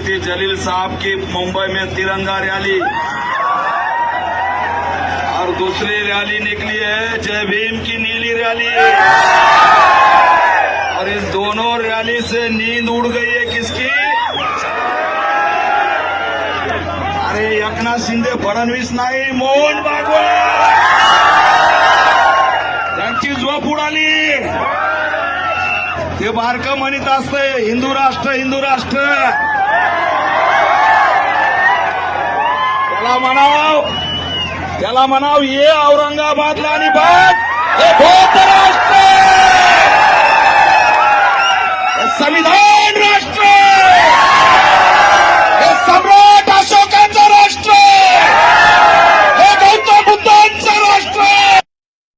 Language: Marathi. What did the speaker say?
थे जलील साहब की मुंबई में तिरंगा रैली। और दूसरी रैली निकली है जय भीम की नीली रैली। और इस दोनों रैली से नींद उड़ गई है किसकी? अरे एकनाथ शिंदे फडणवीस नाही मोहन भागवत। त्यांची झोप उडाली। ते बारकं म्हणत असते हिंदू राष्ट्र हिंदू राष्ट्र त्याला म्हणाव. त्याला म्हणाव ये औरंगाबादला आणि बघ हे बौद्ध राष्ट्र संविधान